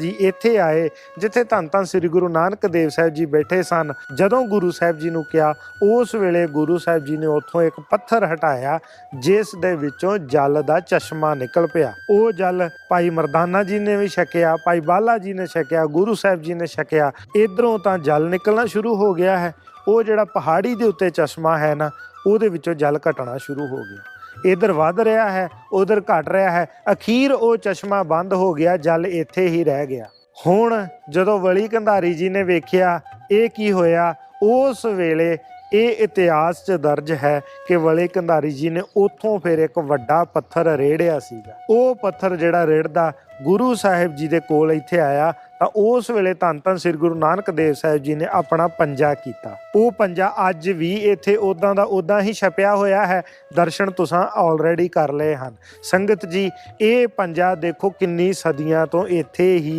ਜੀ ਇੱਥੇ ਆਏ, ਜਿੱਥੇ ਧੰਨ ਧੰਨ ਸ੍ਰੀ ਗੁਰੂ ਨਾਨਕ ਦੇਵ ਸਾਹਿਬ ਜੀ ਬੈਠੇ ਸਨ, ਜਦੋਂ ਗੁਰੂ ਸਾਹਿਬ ਜੀ ਨੂੰ ਕਿਹਾ, ਉਸ ਵੇਲੇ ਗੁਰੂ ਸਾਹਿਬ ਜੀ ਨੇ ਉੱਥੋਂ ਇੱਕ ਪੱਥਰ ਹਟਾਇਆ, ਜਿਸ ਦੇ ਵਿੱਚੋਂ ਜਲ ਦਾ ਚਸ਼ਮਾ ਨਿਕਲ ਪਿਆ। ਉਹ ਜਲ ਭਾਈ ਮਰਦਾਨਾ ਜੀ ਨੇ ਵੀ ਛਕਿਆ, ਭਾਈ ਬਾਲਾ ਜੀ ਨੇ ਛਕਿਆ, ਗੁਰੂ ਸਾਹਿਬ ਜੀ ਨੇ ਛਕਿਆ। ਇਧਰੋਂ ਤਾਂ ਜਲ ਨਿਕਲਣਾ ਸ਼ੁਰੂ ਹੋ ਗਿਆ ਹੈ। ਉਹ ਜਿਹੜਾ ਪਹਾੜੀ ਦੇ ਉੱਤੇ ਚਸ਼ਮਾ ਹੈ ਨਾ, ਉਹਦੇ ਵਿੱਚੋਂ ਜਲ ਘਟਣਾ ਸ਼ੁਰੂ ਹੋ ਗਿਆ। ਇਧਰ ਵੱਧ ਰਿਹਾ ਹੈ, ਉਧਰ ਘਟ ਰਿਹਾ ਹੈ। ਅਖੀਰ ਉਹ ਚਸ਼ਮਾ ਬੰਦ ਹੋ ਗਿਆ, ਜਲ ਇੱਥੇ ਹੀ ਰਹਿ ਗਿਆ। ਹੁਣ ਜਦੋਂ ਵਲੀ ਕੰਧਾਰੀ ਜੀ ਨੇ ਵੇਖਿਆ, ਇਹ ਕੀ ਹੋਇਆ? ਉਸ ਵੇਲੇ ਇਹ ਇਤਿਹਾਸ 'ਚ ਦਰਜ ਹੈ ਕਿ ਵਲੀ ਕੰਧਾਰੀ ਜੀ ਨੇ ਉੱਥੋਂ ਫਿਰ ਇੱਕ ਵੱਡਾ ਪੱਥਰ ਰੇੜਿਆ ਸੀਗਾ। ਉਹ ਪੱਥਰ ਜਿਹੜਾ ਰੇੜਦਾ ਗੁਰੂ ਸਾਹਿਬ ਜੀ ਦੇ ਕੋਲ ਇੱਥੇ ਆਇਆ ਤਾਂ ਉਸ ਵੇਲੇ ਧੰਨ ਧੰਨ ਸ੍ਰੀ ਗੁਰੂ ਨਾਨਕ ਦੇਵ ਸਾਹਿਬ ਜੀ ਨੇ ਆਪਣਾ ਪੰਜਾ ਕੀਤਾ। ਉਹ ਪੰਜਾ ਅੱਜ ਵੀ ਇੱਥੇ ਉਦਾਂ ਦਾ ਉਦਾਂ ਹੀ ਛਪਿਆ ਹੋਇਆ ਹੈ। ਦਰਸ਼ਨ ਤੁਸੀਂ ਆਲਰੇਡੀ ਕਰ ਲਏ ਹਨ। ਸੰਗਤ ਜੀ, ਇਹ ਪੰਜਾ ਦੇਖੋ ਕਿੰਨੀ ਸਦੀਆਂ ਤੋਂ ਇੱਥੇ ਹੀ